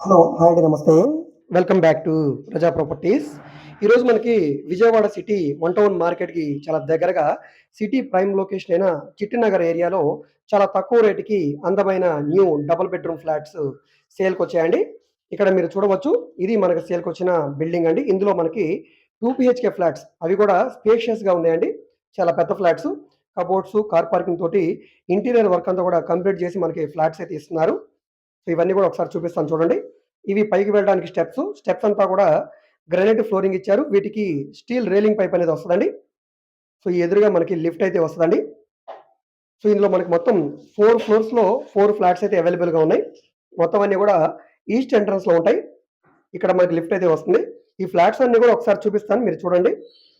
Hello hi అండి నమస్తే. Welcome back to Praja properties. ఈరోజు మనకి విజయవాడ సిటీ వన్ టౌన్ మార్కెట్కి చాలా దగ్గరగా సిటీ ప్రైమ్ లొకేషన్ అయిన చిట్టినగర్ ఏరియాలో చాలా తక్కువ రేటుకి అందమైన న్యూ డబుల్ బెడ్రూమ్ ఫ్లాట్స్ సేల్కి వచ్చాయండి. ఇక్కడ మీరు చూడవచ్చు ఇది మనకి సేల్కి వచ్చిన బిల్డింగ్ అండి. ఇందులో మనకి టూ బిహెచ్కే ఫ్లాట్స్ అవి కూడా స్పేషియస్గా ఉన్నాయండి. చాలా పెద్ద ఫ్లాట్స్ కబోర్డ్స్ కార్ పార్కింగ్ తోటి ఇంటీరియర్ వర్క్ అంతా కూడా కంప్లీట్ చేసి మనకి ఫ్లాట్స్ అయితే ఇస్తున్నారు. సో ఇవన్నీ కూడా ఒకసారి చూపిస్తాను చూడండి. ఇవి పైకి వెళ్ళడానికి స్టెప్స్. స్టెప్స్ అంతా కూడా గ్రానైట్ ఫ్లోరింగ్ ఇచ్చారు. వీటికి స్టీల్ రేలింగ్ పైప్ అనేది వస్తుందండి. సో ఈ ఎదురుగా మనకి లిఫ్ట్ అయితే వస్తుందండి. సో ఇందులో మనకి మొత్తం ఫోర్ ఫ్లోర్స్లో ఫోర్ ఫ్లాట్స్ అయితే అవైలబుల్గా ఉన్నాయి. మొత్తం అన్నీ కూడా ఈస్ట్ ఎంట్రన్స్లో ఉంటాయి. ఇక్కడ మనకి లిఫ్ట్ అయితే వస్తుంది. ఈ ఫ్లాట్స్ అన్నీ కూడా ఒకసారి చూపిస్తాను. మీరు చూడండి.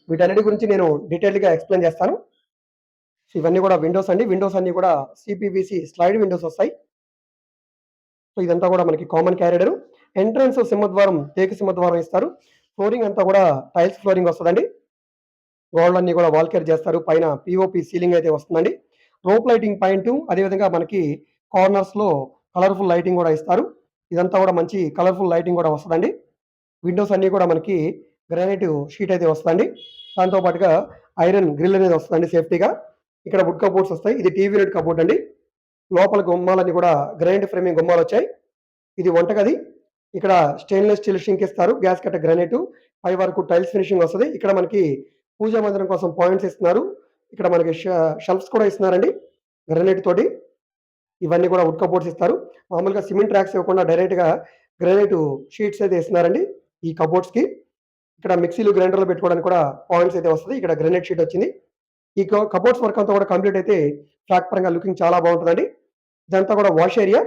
వీటన్నిటి గురించి నేను డీటెయిల్గా ఎక్స్ప్లెయిన్ చేస్తాను. ఇవన్నీ కూడా విండోస్ అండి. విండోస్ అన్నీ కూడా C P V C slide windows వస్తాయి. సో ఇదంతా కూడా మనకి కామన్ క్యారిడర్ ఎంట్రన్స్ సింహద్వారం తేక సింహద్వారం ఇస్తారు. ఫ్లోరింగ్ అంతా కూడా టైల్స్ ఫ్లోరింగ్ వస్తుందండి. గోడలన్నీ కూడా వాల్ కేర్ చేస్తారు. పైన పిఓపి సీలింగ్ అయితే వస్తుందండి. రోప్ లైటింగ్ పాయింట్ అదేవిధంగా మనకి కార్నర్స్లో కలర్ఫుల్ లైటింగ్ కూడా ఇస్తారు. ఇదంతా కూడా మంచి కలర్ఫుల్ లైటింగ్ కూడా వస్తుందండి. విండోస్ అన్నీ కూడా మనకి గ్రానైట్ షీట్ అయితే వస్తుందండి. దాంతో పాటుగా ఐరన్ గ్రిల్ అనేది వస్తుందండి సేఫ్టీగా ఇక్కడ వుడ్ కబోర్డ్స్ వస్తాయి. ఇది టీవీ రెడ్ కబోర్డ్ అండి. లోపల గుమ్మాలన్నీ కూడా గ్రానైట్ ఫ్రేమింగ్ గుమ్మాలు వచ్చాయి. ఇది వంటగది. ఇక్కడ స్టెయిన్లెస్ స్టీల్ షింక్ ఇస్తారు. గ్యాస్ కట్ట గ్రానైట్. పై వరకు టైల్స్ ఫినిషింగ్ వస్తుంది. ఇక్కడ మనకి పూజా మందిరం కోసం పాయింట్స్ ఇస్తున్నారు. ఇక్కడ మనకి షెల్ఫ్స్ కూడా ఇస్తున్నారండి గ్రానైట్ తోటి. ఇవన్నీ కూడా వుడ్ కబోర్డ్స్ ఇస్తారు. మామూలుగా సిమెంట్ ట్రాక్స్ ఇవ్వకుండా డైరెక్ట్గా గ్రానైట్ షీట్స్ అయితే ఇస్తున్నారండి ఈ కబోర్డ్స్కి ఇక్కడ మిక్సీలు గ్రైండర్లు పెట్టుకోవడానికి కూడా పాయింట్స్ అయితే వస్తుంది. ఇక్కడ గ్రానైట్ షీట్ వచ్చింది. ఈ కబోర్డ్స్ వర్క్ అంతా కూడా కంప్లీట్ అయితే ట్రాక్ పరంగా లుకింగ్ చాలా బాగుంటుందండి. ఇదంతా కూడా వాష్ ఏరియా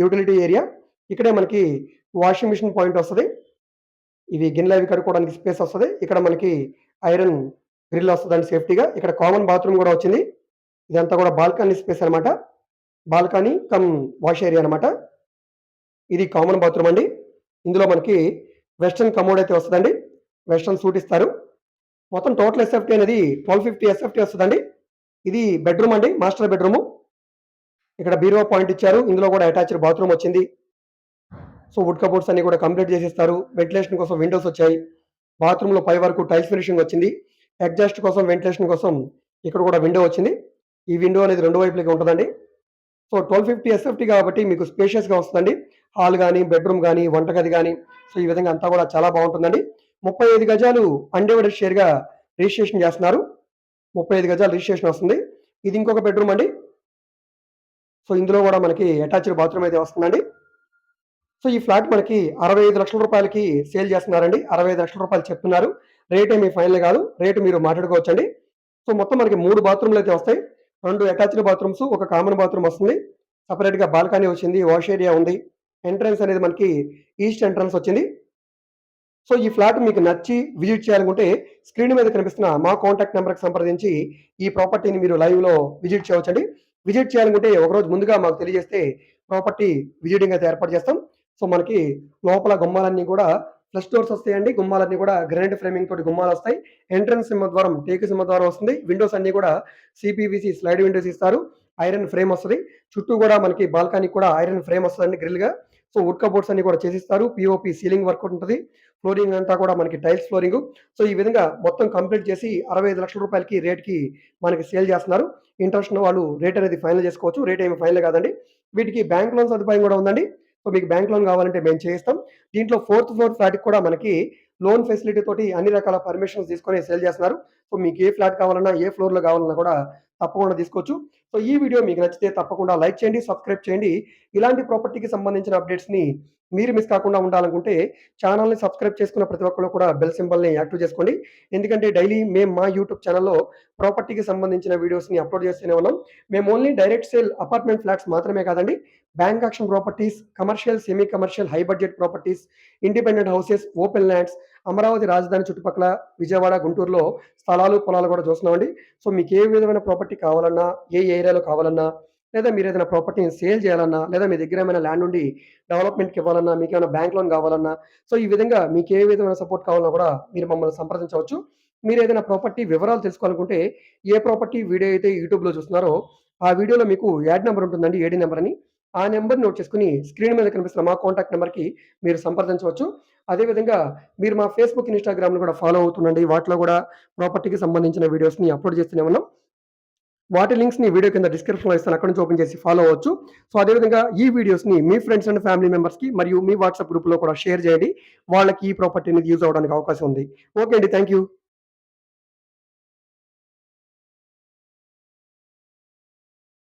యూటిలిటీ ఏరియా. ఇక్కడే మనకి వాషింగ్ మిషన్ పాయింట్ వస్తుంది. ఇవి గిన్నెలు అవి కడుక్కోవడానికి స్పేస్ వస్తుంది. ఇక్కడ మనకి ఐరన్ గ్రిల్ వస్తుందండి సేఫ్టీగా. ఇక్కడ కామన్ బాత్రూమ్ కూడా వచ్చింది. ఇదంతా కూడా బాల్కనీ స్పేస్ అనమాట బాల్కనీ కమ్ వాష్ ఏరియా అనమాట ఇది కామన్ బాత్రూమ్ అండి. ఇందులో మనకి వెస్ట్రన్ కమోడ్ అయితే వస్తుందండి. వెస్ట్రన్ సూట్ ఇస్తారు. మొత్తం టోటల్ ఎస్ఎఫ్టీ అనేది twelve fifty S F T వస్తుందండి. ఇది బెడ్రూమ్ అండి. Master bedroom. ఇక్కడ బీరో పాయింట్ ఇచ్చారు. ఇందులో కూడా అటాచ్డ్ బాత్రూమ్ వచ్చింది. సో వుడ్ కబోర్డ్స్ అన్ని కూడా కంప్లీట్ చేసిస్తారు. వెంటిలేషన్ కోసం విండోస్ వచ్చాయి. బాత్రూంలో పై వరకు టైల్స్ ఫినిషింగ్ వచ్చింది. ఎగ్జాస్ట్ కోసం వెంటిలేషన్ కోసం ఇక్కడ కూడా విండో వచ్చింది. ఈ విండో అనేది రెండు వైపులకి ఉంటుందండి. సో ట్వెల్వ్ ఫిఫ్టీ ఎస్ఎఫ్టీ కాబట్టి మీకు స్పేషియస్గా వస్తుందండి. హాల్ కానీ బెడ్రూమ్ కానీ వంటగది కానీ సో ఈ విధంగా అంతా కూడా చాలా బాగుంటుందండి. ముప్పై ఐదు గజాలు అన్డివైడెడ్ షేర్గా రిజిస్ట్రేషన్ చేస్తున్నారు. ముప్పై ఐదు గజాలు రిజిస్ట్రేషన్ వస్తుంది. ఇది ఇంకొక బెడ్రూమ్ అండి. సో ఇందులో కూడా మనకి అటాచ్డ్ బాత్రూమ్ అయితే వస్తుందండి. సో ఈ ఫ్లాట్ మనకి అరవై ఐదు లక్షల రూపాయలకి సేల్ చేస్తున్నారండి. అరవై ఐదు లక్షల రూపాయలు చెప్తున్నారు. రేట్ ఏమీ ఫైనల్ కాదు. రేటు మీరు మాట్లాడుకోవచ్చండి. సో మొత్తం మనకి మూడు బాత్రూమ్లు అయితే వస్తాయి. రెండు అటాచ్డ్ బాత్రూమ్స్ ఒక కామన్ బాత్రూమ్ వస్తుంది. సపరేట్గా బాల్కనీ వచ్చింది వాష్ ఏరియా ఉంది. ఎంట్రన్స్ అనేది మనకి ఈస్ట్ ఎంట్రన్స్ వచ్చింది. సో ఈ ఫ్లాట్ మీకు నచ్చి విజిట్ చేయాలనుకుంటే స్క్రీన్ మీద కనిపిస్తున్న మా కాంటాక్ట్ నెంబర్కి సంప్రదించి ఈ ప్రాపర్టీని మీరు లైవ్లో విజిట్ చేయవచ్చండి. విజిట్ చేయాలనుకుంటే ఒకరోజు ముందుగా మాకు తెలియజేస్తే ప్రాపర్టీ విజిటింగ్ అయితే ఏర్పాటు చేస్తాం. సో మనకి లోపల గుమ్మాలన్నీ కూడా ఫ్లష్ డోర్స్ వస్తాయండి. గుమ్మాలన్నీ కూడా గ్రానైట్ ఫ్రేమింగ్ తోటి గుమ్మాలు వస్తాయి. ఎంట్రన్స్ సింహద్వారం టేకు సింహద్వారం వస్తుంది. విండోస్ అన్ని కూడా C P V C slide windows ఇస్తారు. ఐరన్ ఫ్రేమ్ వస్తుంది. చుట్టూ కూడా మనకి బాల్కనీ కూడా ఐరన్ ఫ్రేమ్ వస్తుందండి గ్రిల్గా. సో వుడ్ కబోర్డ్స్ అన్ని కూడా చేసిస్తారు. P O P ceiling work ఉంటుంది. ఫ్లోరింగ్ అంతా కూడా మనకి టైల్స్ ఫ్లోరింగ్. సో ఈ విధంగా మొత్తం కంప్లీట్ చేసి అరవై ఐదు లక్షల రూపాయలకి రేట్కి మనకి సేల్ చేస్తున్నారు. ఇంట్రెస్ట్ ఉన్న వాళ్ళు రేట్ అనేది ఫైనల్ చేసుకోవచ్చు. రేట్ ఏమి ఫైనల్ కాదండి. వీటికి బ్యాంక్ లోన్ సదుపాయం కూడా ఉందండి. సో మీకు బ్యాంక్ లోన్ కావాలంటే మేము చేయిస్తాం. దీంట్లో ఫోర్త్ ఫ్లోర్ ఫ్లాట్కి కూడా మనకి లోన్ ఫెసిలిటీ తోటి అన్ని రకాల పర్మిషన్స్ తీసుకొని సేల్ చేస్తున్నారు. సో మీకు ఏ ఫ్లాట్ కావాలన్నా ఏ ఫ్లోర్లో కావాలన్నా కూడా తప్పకుండా తీసుకోవచ్చు. సో ఈ వీడియో మీకు నచ్చితే తప్పకుండా లైక్ చేయండి సబ్స్క్రైబ్ చేయండి. ఇలాంటి ప్రాపర్టీకి సంబంధించిన అప్డేట్స్ని మీరు మిస్ కాకుండా ఉండాలనుకుంటే ఛానల్ని సబ్స్క్రైబ్ చేసుకున్న ప్రతి ఒక్కరు కూడా బెల్ సింబల్ని యాక్టివ్ చేసుకోండి. ఎందుకంటే డైలీ మేము మా యూట్యూబ్ ఛానల్లో ప్రాపర్టీకి సంబంధించిన వీడియోస్ని అప్లోడ్ చేస్తూనే ఉన్నాం. మేము only direct sale apartment flats మాత్రమే కాదండి bank auction properties commercial semi commercial high budget properties independent houses open lands Amaravati రాజధాని చుట్టుపక్కల విజయవాడ గుంటూరులో స్థలాలు పొలాలు కూడా చూస్తున్నామండి. సో మీకు ఏ విధమైన ప్రాపర్టీ కావాలన్నా ఏ ఏరియాలో కావాలన్నా లేదా మీరు ఏదైనా ప్రాపర్టీని సేల్ చేయాలన్నా లేదా మీ దగ్గర ఏమైనా ల్యాండ్ ఉండి డెవలప్మెంట్కి ఇవ్వాలన్నా మీకు ఏమైనా బ్యాంక్ లోన్ కావాలన్నా సో ఈ విధంగా మీకు ఏ విధమైన సపోర్ట్ కావాలన్నా కూడా మీరు మమ్మల్ని సంప్రదించవచ్చు. మీరు ఏదైనా ప్రాపర్టీ వివరాలు తెలుసుకోవాలనుకుంటే ఏ ప్రాపర్టీ వీడియో అయితే యూట్యూబ్లో చూస్తున్నారో ఆ వీడియోలో మీకు యాడ్ నెంబర్ ఉంటుందండి ఏడి నెంబర్ అని. ఆ నెంబర్ నోట్ చేసుకుని స్క్రీన్ మీద కనిపిస్తున్న మా కాంటాక్ట్ నెంబర్‌కి మీరు సంప్రదించవచ్చు. అదేవిధంగా మీరు మా ఫేస్‌బుక్, ఇన్స్టాగ్రామ్ను కూడా ఫాలో అవుతుండండి. వాటిలో కూడా ప్రాపర్టీకి సంబంధించిన వీడియోస్‌ని అప్‌లోడ్ చేస్తూనే ఉన్నాం. వాటి లింక్స్‌ని వీడియో కింద డిస్క్రిప్షన్‌లో ఇస్తాను. అక్కడ నుంచి ఓపెన్ చేసి ఫాలో అవ్వచ్చు. సో, అదేవిధంగా ఈ వీడియోస్‌ని మీ ఫ్రెండ్స్ అండ్ ఫ్యామిలీ మెంబర్స్‌కి మరియు మీ వాట్సాప్ గ్రూప్‌లో కూడా షేర్ చేయండి. వాళ్ళకి ఈ ప్రాపర్టీ అనేది యూజ్ అవ్వడానికి అవకాశం ఉంది. ఓకే అండి. Thank you.